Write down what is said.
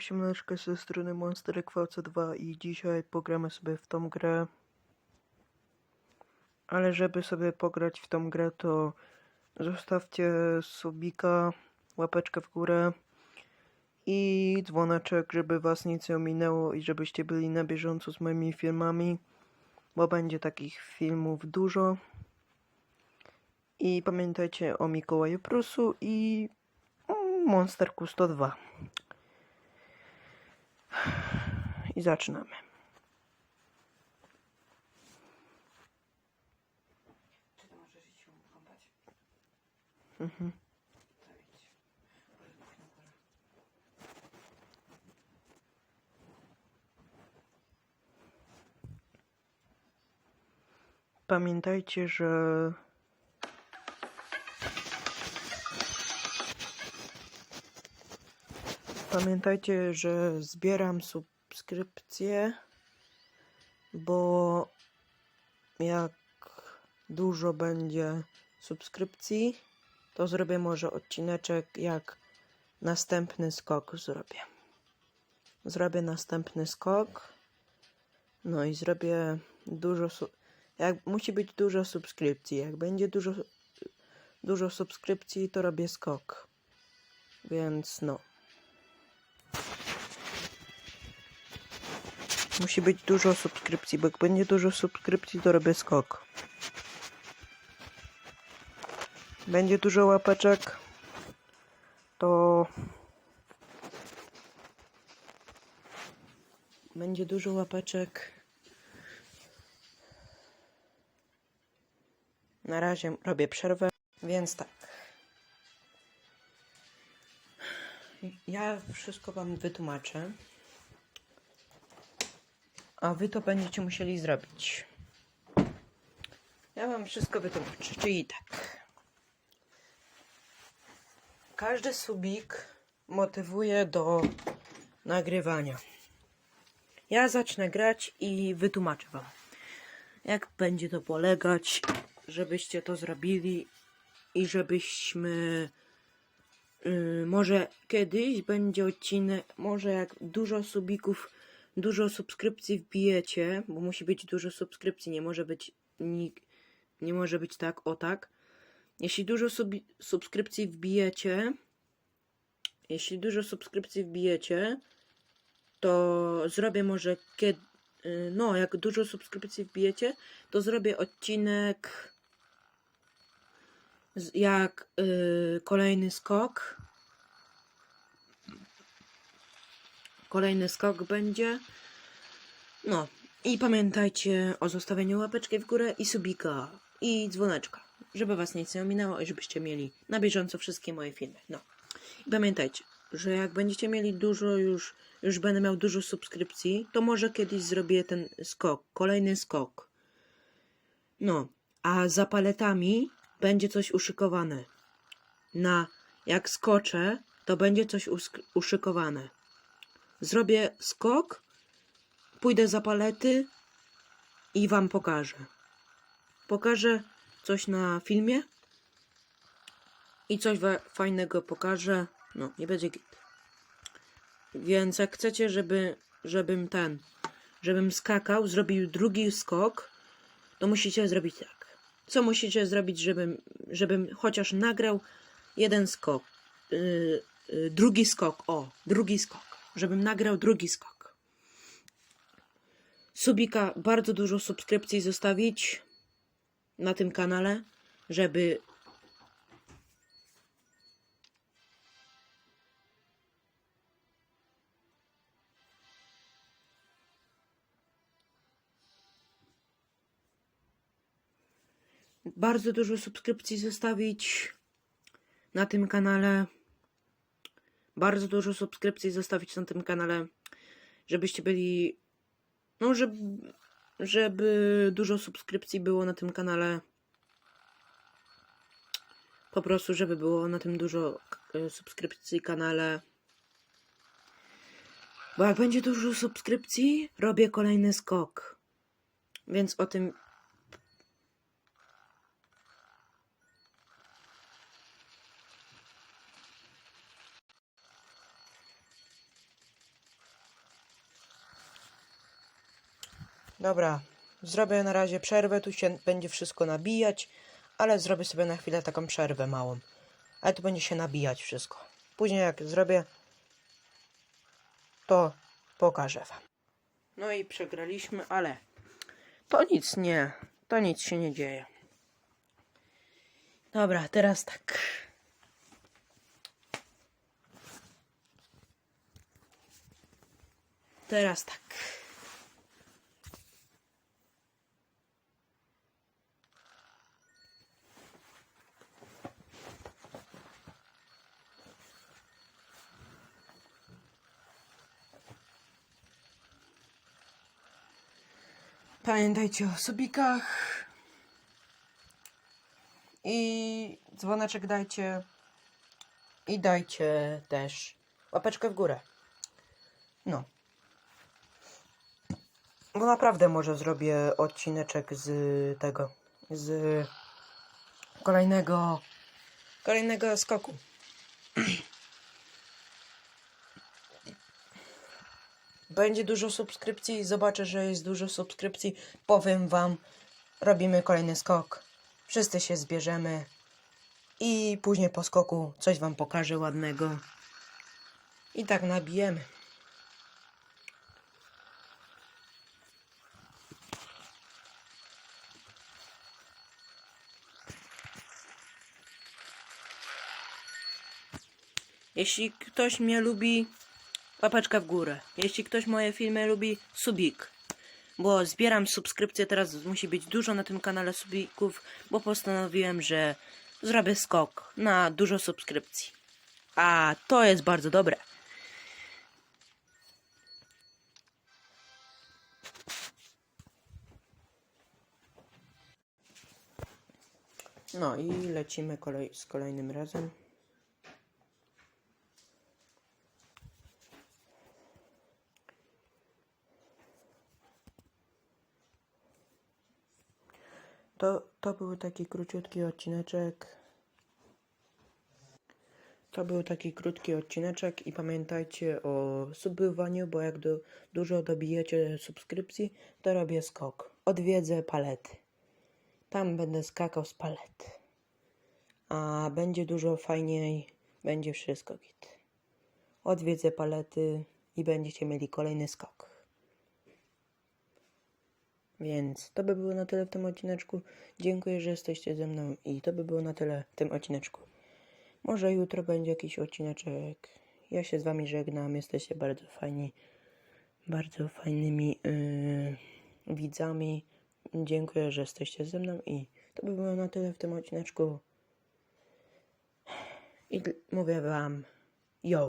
osiemnastkę ze strony Monster VC 2 i dzisiaj pogramy sobie w tą grę. Ale żeby sobie pograć w tą grę to zostawcie subika, łapeczkę w górę i dzwoneczek, żeby was nic nie ominęło i żebyście byli na bieżąco z moimi filmami, bo będzie takich filmów dużo. I pamiętajcie o Mikołaju Prusu i Monsterku 102. I zaczynamy. Czy to możesz iść się kąpać? Mhm. Pamiętajcie, że Pamiętajcie, że zbieram subskrypcje, bo jak dużo będzie subskrypcji, to zrobię może odcineczek, jak następny skok zrobię. Zrobię następny skok. No i zrobię dużo. Jak musi być dużo subskrypcji. Jak będzie dużo, dużo subskrypcji, to robię skok. Więc no. Musi być dużo subskrypcji, bo jak będzie dużo subskrypcji, to robię skok. Będzie dużo łapeczek, to będzie dużo łapeczek. Na razie robię przerwę, więc tak. Ja wszystko wam wytłumaczę. A wy to będziecie musieli zrobić. Ja wam wszystko wytłumaczę, czyli tak. Każdy subik motywuje do nagrywania. Ja zacznę grać i wytłumaczę wam, jak będzie to polegać, żebyście to zrobili i żebyśmy. Yy, może kiedyś będzie odcinek, może jak dużo subików, dużo subskrypcji wbijecie, bo musi być dużo subskrypcji, nie może być nik, nie może być tak, o tak. Jeśli dużo subi- subskrypcji wbijecie, jeśli dużo subskrypcji wbijecie, to zrobię może kiedy, no jak dużo subskrypcji wbijecie, to zrobię odcinek jak y, kolejny skok. Kolejny skok będzie. No i pamiętajcie o zostawieniu łapeczki w górę i subika i dzwoneczka, żeby was nic nie ominęło i żebyście mieli na bieżąco wszystkie moje filmy. No i pamiętajcie, że jak będziecie mieli dużo już, już będę miał dużo subskrypcji, to może kiedyś zrobię ten skok, kolejny skok. No, a za paletami będzie coś uszykowane. Na jak skoczę, to będzie coś uszykowane. Zrobię skok, pójdę za palety i wam pokażę. Pokażę coś na filmie i coś fajnego pokażę. No, nie będzie git. Więc jak chcecie, żeby, żebym ten, żebym skakał, zrobił drugi skok, to musicie zrobić tak. Co musicie zrobić, żebym, żebym chociaż nagrał jeden skok, yy, yy, drugi skok, o, drugi skok, żebym nagrał drugi skok. Subika, bardzo dużo subskrypcji zostawić na tym kanale, żeby bardzo dużo subskrypcji zostawić na tym kanale. Bardzo dużo subskrypcji zostawić na tym kanale, żebyście byli. No, żeby, żeby dużo subskrypcji było na tym kanale. Po prostu, żeby było na tym dużo e, subskrypcji kanale. Bo jak będzie dużo subskrypcji, robię kolejny skok. Więc o tym Dobra, zrobię na razie przerwę, tu się będzie wszystko nabijać, ale zrobię sobie na chwilę taką przerwę małą. Ale tu będzie się nabijać wszystko. Później jak zrobię, to pokażę wam. No i przegraliśmy, ale to nic nie, to nic się nie dzieje. Dobra, teraz tak. Teraz tak. Pamiętajcie o subikach. I dzwoneczek dajcie. I dajcie też łapeczkę w górę. No. Bo naprawdę może zrobię odcineczek z tego. Z kolejnego. Kolejnego skoku. Będzie dużo subskrypcji, zobaczę, że jest dużo subskrypcji. Powiem wam, robimy kolejny skok. Wszyscy się zbierzemy. I później po skoku coś wam pokażę ładnego. I tak nabijemy. Jeśli ktoś mnie lubi, łapeczka w górę. Jeśli ktoś moje filmy lubi, subik. Bo zbieram subskrypcje, teraz musi być dużo na tym kanale subików, bo postanowiłem, że zrobię skok na dużo subskrypcji. A to jest bardzo dobre. No i lecimy kolej, z kolejnym razem. To, to był taki króciutki odcineczek. To był taki krótki odcineczek i pamiętajcie o subowaniu, bo jak do, dużo dobijecie subskrypcji, to robię skok. Odwiedzę palety. Tam będę skakał z palety. A będzie dużo fajniej, będzie wszystko git. Odwiedzę palety i będziecie mieli kolejny skok. Więc to by było na tyle w tym odcineczku. Dziękuję, że jesteście ze mną i to by było na tyle w tym odcineczku. Może jutro będzie jakiś odcineczek. Ja się z wami żegnam. Jesteście bardzo fajni. Bardzo fajnymi yy, widzami. Dziękuję, że jesteście ze mną i to by było na tyle w tym odcineczku. I mówię wam yo.